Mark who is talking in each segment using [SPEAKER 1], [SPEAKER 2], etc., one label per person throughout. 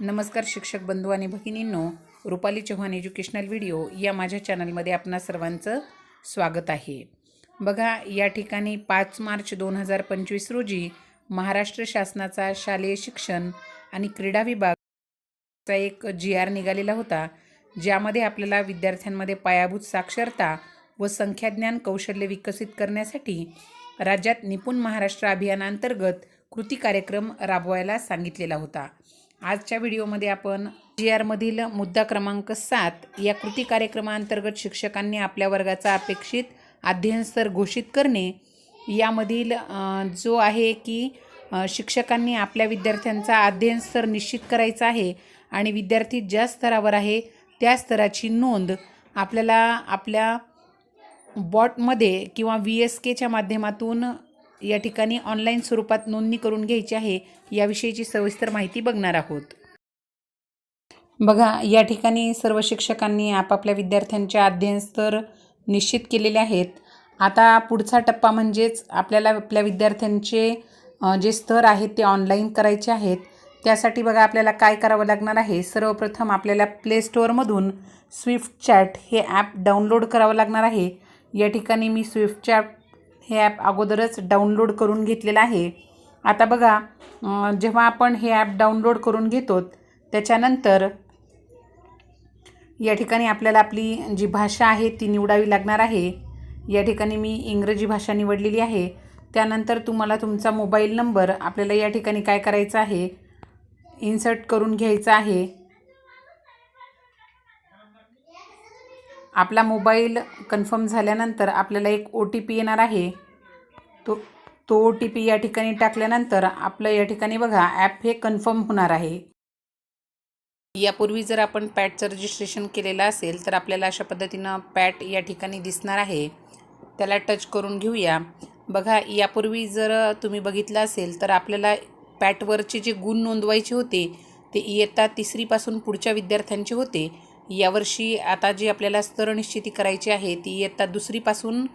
[SPEAKER 1] नमस्कार शिक्षक बंधू आणि भगिनींनो रुपाली चव्हाण एज्युकेशनल व्हिडिओ या माझ्या चॅनलमध्ये आपणा सर्वांचं स्वागत आहे. बघा या ठिकाणी पाच मार्च दोन हजार पंचवीस रोजी महाराष्ट्र शासनाचा शालेय शिक्षण आणि क्रीडा विभागचा एक जी आर निघालेला होता ज्यामध्ये आपल्याला विद्यार्थ्यांमध्ये पायाभूत साक्षरता व संख्याज्ञान कौशल्य विकसित करण्यासाठी राज्यात निपुण महाराष्ट्र अभियानांतर्गत कृती कार्यक्रम राबवायला सांगितलेला होता. आजच्या व्हिडिओमध्ये आपण जी आरमधील मुद्दा क्रमांक सात या कृती कार्यक्रमाअंतर्गत शिक्षकांनी आपल्या वर्गाचा अपेक्षित अध्ययन स्तर घोषित करणे यामधील जो आहे की शिक्षकांनी आपल्या विद्यार्थ्यांचा अध्ययन स्तर निश्चित करायचा आहे आणि विद्यार्थी ज्या स्तरावर आहे त्या स्तराची नोंद आपल्याला आपल्या बॉटमध्ये किंवा व्ही एस केच्या माध्यमातून या ठिकाणी ऑनलाईन स्वरूपात नोंदणी करून घ्यायची आहे याविषयीची सविस्तर माहिती बघणार आहोत. बघा या ठिकाणी सर्व शिक्षकांनी आपापल्या विद्यार्थ्यांचे अध्ययन स्तर निश्चित केलेले आहेत. आता पुढचा टप्पा म्हणजेच आपल्याला आपल्या विद्यार्थ्यांचे जे स्तर आहेत ते ऑनलाईन करायचे आहेत. त्यासाठी बघा आपल्याला काय करावं लागणार आहे? सर्वप्रथम आपल्याला प्ले स्टोअरमधून स्विफ्ट चॅट हे ॲप डाउनलोड करावं लागणार आहे. या ठिकाणी मी स्विफ्ट चॅट हे ॲप अगोदरच डाउनलोड करून घेतलेलं आहे. आता बघा जेव्हा आपण हे ॲप डाउनलोड करून घेतो त्याच्यानंतर या ठिकाणी आपल्याला आपली जी भाषा आहे ती निवडावी लागणार आहे. या ठिकाणी मी इंग्रजी भाषा निवडलेली आहे. त्यानंतर तुम्हाला तुमचा मोबाईल नंबर आपल्याला या ठिकाणी काय करायचं आहे इन्सर्ट करून घ्यायचा आहे. आपला मोबाईल कन्फर्म झाल्यानंतर आपल्याला एक ओ टी पी येणार आहे. तो तो ओ टी पी या ठिकाणी टाकल्यानंतर आपलं या ठिकाणी बघा ॲप हे कन्फर्म होणार आहे. यापूर्वी जर आपण पॅटचं रजिस्ट्रेशन केलेलं असेल तर आपल्याला अशा पद्धतीनं पॅट या ठिकाणी दिसणार आहे. त्याला टच करून घेऊया. बघा यापूर्वी जर तुम्ही बघितलं असेल तर आपल्याला पॅटवरचे जे गुण नोंदवायचे होते ते इयत्ता तिसरीपासून पुढच्या विद्यार्थ्यांचे होते. यावर्षी आता जी आपल्याला स्तर निश्चिती करायची आहे ती इयत्ता दुसरीपासून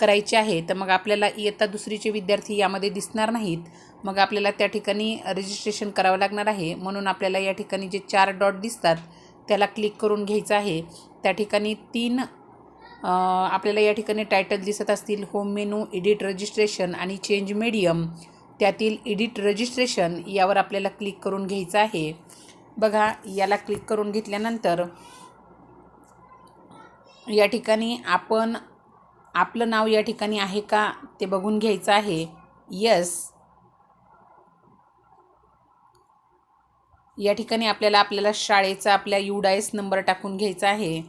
[SPEAKER 1] करायची आहे तर मग आपल्याला इयत्ता दुसरीचे विद्यार्थी यामध्ये दिसणार नाहीत. मग आपल्याला त्या ठिकाणी रजिस्ट्रेशन करावं लागणार आहे. म्हणून आपल्याला या ठिकाणी जे चार डॉट दिसतात त्याला क्लिक करून घ्यायचं आहे. त्या ठिकाणी तीन आपल्याला या ठिकाणी टायटल दिसत असतील होम मेनू एडिट रजिस्ट्रेशन आणि चेंज मीडियम त्यातील एडिट रजिस्ट्रेशन यावर आपल्याला क्लिक करून घ्यायचं आहे. बघा याला क्लिक करून घेतल्यानंतर या ठिकाणी आपण आपलं नाव या ठिकाणी आहे का ते बघून घ्यायचं आहे. यस या ठिकाणी आपल्याला आपल्याला शाळेचा आपल्या युडायस नंबर टाकून घ्यायचा आहे.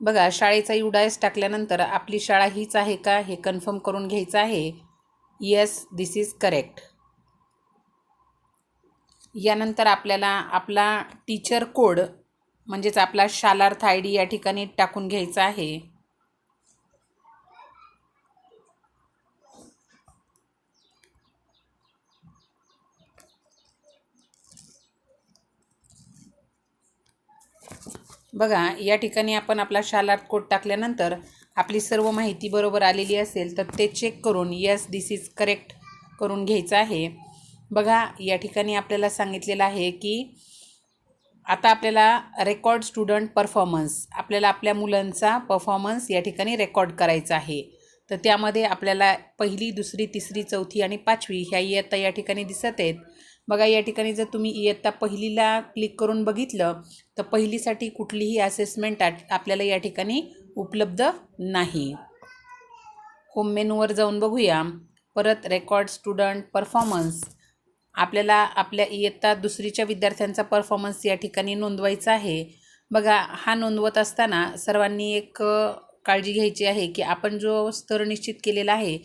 [SPEAKER 1] बघा शाळेचा युडायस टाकल्यानंतर आपली शाळा हीच आहे का हे कन्फर्म करून घ्यायचं आहे. येस दिस इज करेक्ट यानंतर आपल्याला आपला टीचर कोड म्हणजेच आपला शालार्थ आय डी या ठिकाणी टाकून घ्यायचा आहे. बघा या ठिकाणी आपण आपला शालार्थ कोड टाकल्यानंतर आपली सर्व माहिती बरोबर आलेली असेल तर ते चेक करून यस दिस इज करेक्ट करून घ्यायचं आहे. बघा या ठिकाणी आपल्याला सांगितलेलं आहे की आता आपल्याला रेकॉर्ड स्टुडंट परफॉर्मन्स आपल्याला आपल्या मुलांचा परफॉर्मन्स या ठिकाणी रेकॉर्ड करायचा आहे. तर त्यामध्ये आपल्याला पहिली दुसरी तिसरी चौथी आणि पाचवी ह्या इयत्ता या ठिकाणी दिसत आहेत. बघा या ठिकाणी जर तुम्ही इयत्ता पहिलीला क्लिक करून बघितलं तर पहिलीसाठी कुठलीही असेसमेंट आपल्याला या ठिकाणी उपलब्ध नाही. होम मेनूवर जाऊन बघूया. परत रेकॉर्ड स्टुडंट परफॉर्मन्स आपल्याला आपल्या इयत्ता दुसरीच्या विद्यार्थ्यांचा परफॉर्मन्स या ठिकाणी नोंदवायचा आहे. बघा हा नोंदवत असताना सर्वांनी एक काळजी घ्यायची आहे की आपण जो स्तर निश्चित केलेला आहे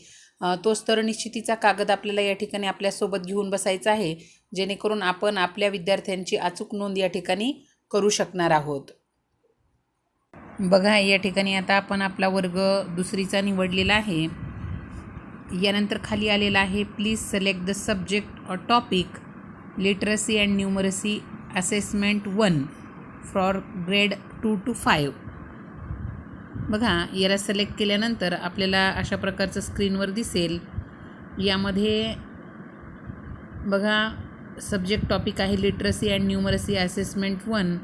[SPEAKER 1] तो स्तर निश्चितीचा कागद आपल्याला या ठिकाणी आपल्यासोबत घेऊन बसायचा आहे जेणेकरून आपण आपल्या विद्यार्थ्यांची अचूक नोंद या ठिकाणी करू शकणार आहोत. बघा या ठिकाणी आता आपण आपला वर्ग दुसरीचा निवडलेला आहे. यानंतर खाली आलेला आहे please select the subject or topic literacy and numeracy assessment one for grade two to five बघा याला सिलेक्ट केल्यानंतर आपल्याला अशा प्रकारचं स्क्रीनवर दिसेल. यामध्ये बघा सब्जेक्ट टॉपिक आहे literacy and numeracy assessment one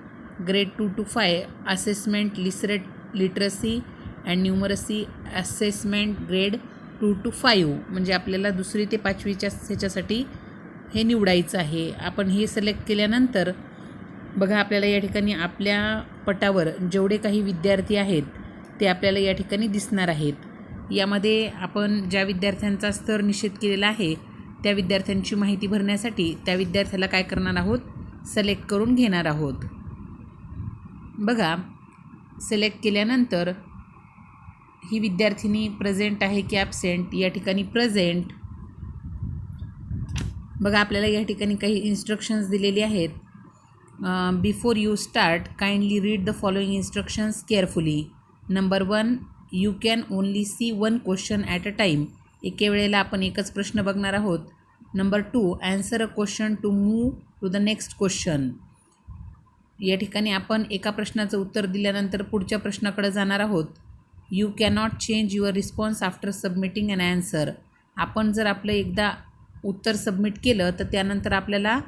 [SPEAKER 1] grade two to five assessment literate literacy and numeracy assessment grade two to five म्हणजे आपल्याला दुसरी ते पाचवीच्या ह्याच्यासाठी हे निवडायचं आहे. आपण हे सिलेक्ट केल्यानंतर बघा आपल्याला या ठिकाणी आपल्या पटावर जेवढे काही विद्यार्थी आहेत ते आपल्याला या ठिकाणी दिसणार आहेत. यामध्ये आपण ज्या विद्यार्थ्यांचा स्तर निश्चित केलेला आहे त्या विद्यार्थ्यांची माहिती भरण्यासाठी त्या विद्यार्थ्याला काय करणार आहोत? सिलेक्ट करून घेणार आहोत. बघा सिलेक्ट केल्यानंतर ही विद्यार्थिनी प्रेझेंट आहे की ॲबसेंट या ठिकाणी प्रेझेंट बघा आपल्याला या ठिकाणी काही इन्स्ट्रक्शन्स दिलेली आहेत. Before you start kindly read the following instructions carefully number one you can only see one question at a time एके वेळेला आपण एकच प्रश्न बघणार आहोत. Number two answer a question to move to the next question या ठिकाणी आपण एका प्रश्नाचं उत्तर दिल्यानंतर पुढच्या प्रश्नाकडे जाणार आहोत. You cannot change your response after submitting an answer आपण जर आपलं एकदा उत्तर सबमिट केलं तर त्यानंतर आपल्याला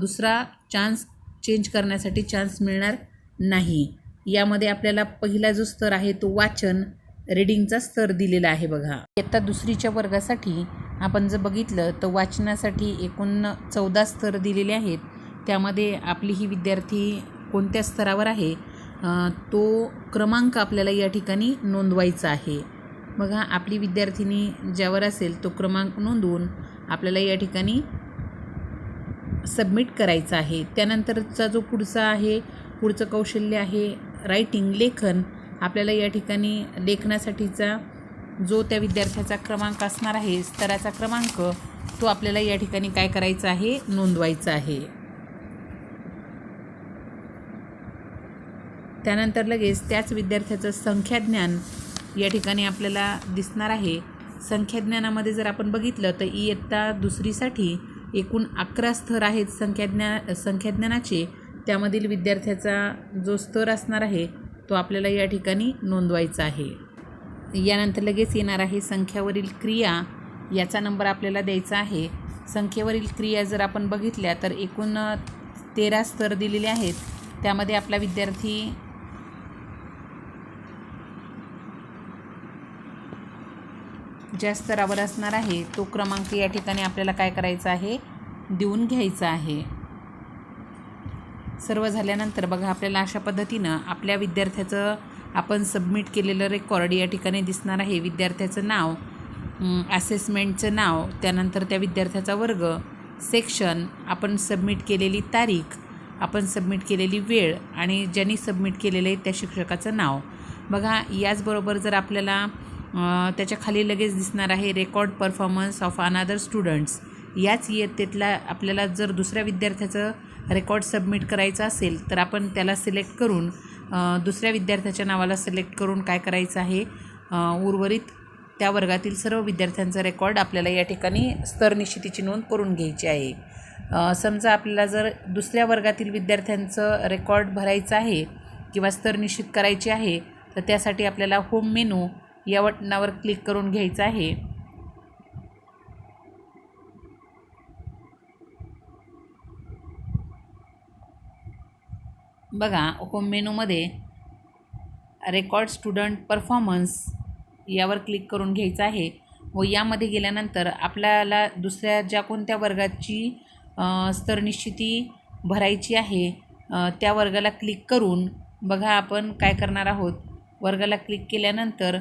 [SPEAKER 1] दुसरा चान्स चेंज करण्यासाठी चान्स मिळणार नाही. यामध्ये आपल्याला पहिला जो स्तर आहे तो वाचन रीडिंगचा स्तर दिलेला आहे बघा. इयत्ता दुसरीच्या वर्गासाठी आपण जर बघितलं तर वाचनासाठी एकूण चौदा स्तर दिलेले आहेत. त्यामध्ये आपली ही विद्यार्थी कोणत्या स्तरावर आहे? तो क्रमांक आपल्याला या ठिकाणी नोंदवायचा आहे. बघा आपली विद्यार्थिनी ज्यावर असेल तो क्रमांक नोंदवून आपल्याला या ठिकाणी सबमिट करायचा आहे. त्यानंतरचा जो पुढचा आहे पुढचं कौशल्य आहे रायटिंग लेखन आपल्याला या ठिकाणी लेखनासाठीचा जो त्या विद्यार्थ्याचा क्रमांक असणार आहे स्तराचा क्रमांक तो आपल्याला या ठिकाणी काय करायचा आहे? नोंदवायचा आहे. त्यानंतर लगेच त्याच विद्यार्थ्याचं संख्याज्ञान या ठिकाणी आपल्याला दिसणार आहे. संख्याज्ञानामध्ये जर आपण बघितलं तर इयत्ता दुसरीसाठी एकूण अकरा स्तर आहेत संख्याज्ञा संख्याज्ञानाचे. त्यामधील विद्यार्थ्याचा जो स्तर असणार आहे तो आपल्याला या ठिकाणी नोंदवायचा आहे. यानंतर लगेच येणार आहे संख्यावरील क्रिया. याचा नंबर आपल्याला द्यायचा आहे. संख्येवरील क्रिया जर आपण बघितल्या तर एकूण तेरा स्तर दिलेले आहेत. त्यामध्ये आपला विद्यार्थी ज्या स्तरावर असणार आहे तो क्रमांक या ठिकाणी आपल्याला काय करायचा आहे? देऊन घ्यायचा आहे. सर्व झाल्यानंतर बघा आपल्याला अशा पद्धतीनं आपल्या विद्यार्थ्याचं आपण सबमिट केलेलं रेकॉर्ड या ठिकाणी दिसणार आहे. विद्यार्थ्याचं नाव असेसमेंटचं नाव त्यानंतर त्या विद्यार्थ्याचा वर्ग सेक्शन आपण सबमिट केलेली तारीख आपण सबमिट केलेली वेळ आणि ज्यांनी सबमिट केलेलं आहे त्या शिक्षकाचं नाव. बघा याचबरोबर जर आपल्याला त्याच्याखाली लगेच दिसणार आहे record performance of another students याच इयत्तेतला आपल्याला जर दुसऱ्या विद्यार्थ्याचं रेकॉर्ड सबमिट करायचं असेल तर आपण त्याला सिलेक्ट करून दुसऱ्या विद्यार्थ्याच्या नावाला सिलेक्ट करून काय करायचं आहे? उर्वरित त्या वर्गातील सर्व विद्यार्थ्यांचं रेकॉर्ड आपल्याला या ठिकाणी स्तरनिश्चितीची नोंद करून घ्यायची आहे. समजा आपल्याला जर दुसऱ्या वर्गातील विद्यार्थ्यांचं रेकॉर्ड भरायचं आहे किंवा स्तर निश्चित करायचे आहे तर त्यासाठी आपल्याला होम मेनू या बटनावर क्लिक करून घ्यायचं आहे. बघा होम मेनूमध्ये रेकॉर्ड स्टुडंट परफॉर्मन्स यावर क्लिक करून घ्यायचं आहे. व यामध्ये गेल्यानंतर आपल्याला दुसऱ्या ज्या कोणत्या वर्गाची स्तरनिश्चिती भरायची आहे त्या वर्गाला क्लिक करून बघा आपण काय करणार आहोत. वर्गाला क्लिक केल्यानंतर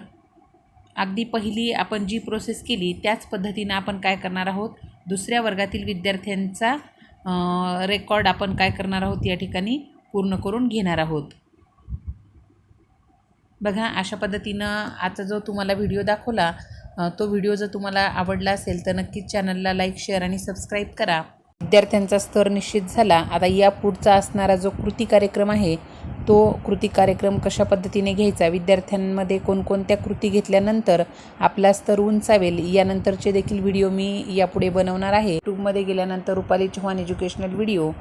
[SPEAKER 1] अगदी पहिली आपण जी प्रोसेस केली त्याच पद्धतीनं आपण काय करणार आहोत? दुसऱ्या वर्गातील विद्यार्थ्यांचा रेकॉर्ड आपण काय करणार आहोत? या ठिकाणी पूर्ण करून घेणार आहोत. बघा अशा पद्धतीनं आता जो तुम्हाला व्हिडिओ दाखवला तो व्हिडिओ जर तुम्हाला आवडला असेल तर नक्कीच चॅनलला लाईक शेअर आणि सबस्क्राईब करा. विद्यार्थ्यांचा स्तर निश्चित झाला. आता या पुढचा असणारा जो कृती कार्यक्रम आहे तो कृती कार्यक्रम कशा पद्धतीने घ्यायचा? विद्यार्थ्यांमध्ये कोणकोणत्या कृती घेतल्यानंतर आपला स्तर उंचावेल यानंतरचे देखील व्हिडिओ मी यापुढे बनवणार आहे. यूट्यूबमध्ये गेल्यानंतर रुपाली चव्हाण एज्युकेशनल व्हिडिओ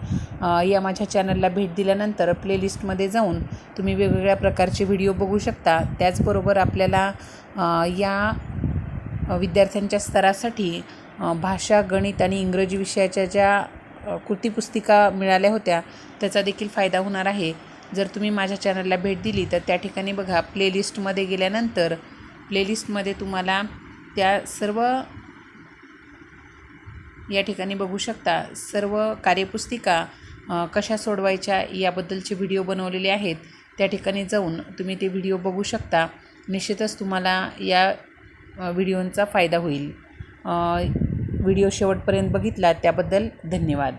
[SPEAKER 1] या माझ्या चॅनलला भेट दिल्यानंतर प्लेलिस्टमध्ये जाऊन तुम्ही वेगवेगळ्या प्रकारचे व्हिडिओ बघू शकता. त्याचबरोबर आपल्याला या विद्यार्थ्यांच्या स्तरासाठी भाषा गणित आणि इंग्रजी विषयाच्या ज्या कृती कृतीपुस्तिका मिळाल्या होत्या त्याचा देखील फायदा होणार आहे. जर तुम्ही माझ्या चॅनलला भेट दिली तर त्या ठिकाणी बघा प्लेलिस्टमध्ये गेल्यानंतर प्लेलिस्टमध्ये तुम्हाला त्या सर्व या ठिकाणी बघू शकता. सर्व कार्यपुस्तिका कशा सोडवायच्या याबद्दलचे व्हिडिओ बनवलेले आहेत. त्या ठिकाणी जाऊन तुम्ही ते व्हिडिओ बघू शकता. निश्चितच तुम्हाला या व्हिडिओंचा फायदा होईल. व्हिडिओ शेवटपर्यंत बघितला त्याबद्दल धन्यवाद.